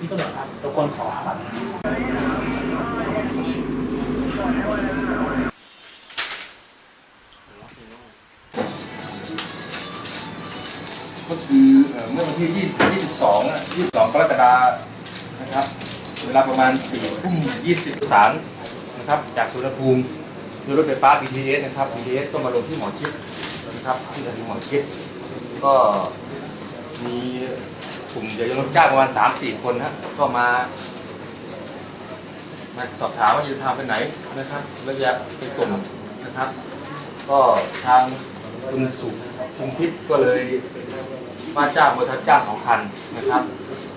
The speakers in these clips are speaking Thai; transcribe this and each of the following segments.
พี่ตำรวจครับตะโกนขอบัตรก็คือเอ่อเมื่อวันที่20 22อะ22กรกฎาคมนะครับ เวลาประมาณ4ทุ่ม20สารนะครับ จากสุวรรณภูมิด้วยรถไฟฟ้า BTS นะครับ BTS ก็มาลงที่หมอชิดนะครับที่สถานีหมอชิดก็มี กลุ่มเดี๋ยวยนต์จ้างประมาณ3-4คนนะก็มามาสอบถามว่าจะทางไปไหนนะครับแล้วจะไปส่งนะครับ ก็ทางคุณสุคุณทิพย์ก็เลยมาจ้างบริษัทจ้างของคันนะครับ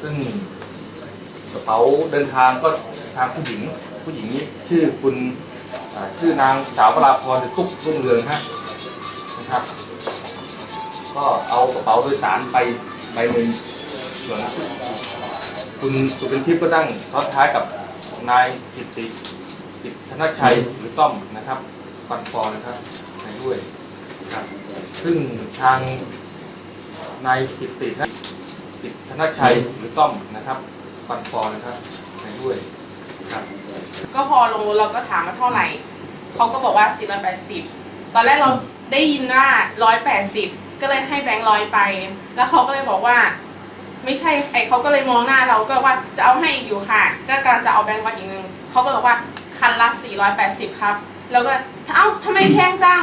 ซึ่งกระเป๋าเดินทางก็ทางผู้หญิง ผู้หญิงนี้ชื่อคุณชื่อนางสาววราพรตุ๊กรุ่งเรืองฮะนะครับ ก็เอากระเป๋าโดยสารไปใบหนึ่ง ส่วนคุณสุเป็นทิพย์ก็นั่งซ้อนท้ายกับนายกิตติกิตธนชัยหรือต้อมนะครับฟันฟอนะครับไปด้วยครับซึ่งทางนายกิตติกิตธนชัยหรือต้อมนะครับฟันฟอนะครับไปด้วยครับก็พอลงเราก็ถามว่าเท่าไหร่เขาก็บอกว่า 480 ตอนแรกเราได้ยินว่า 180 ก็เลยให้แบงค์ร้อยไป แล้วเขาก็เลยบอกว่า ไม่ใช่ไอเขาก็เลยมองหน้าเราก็ว่าจะเอาให้อีกอยู่ค่ะ ก็กำลังจะเอาแบงค์มาอีกหนึ่งเขาก็บอกว่าคันละ480 ครับ แล้วก็เอ้าทำไมแพงจัง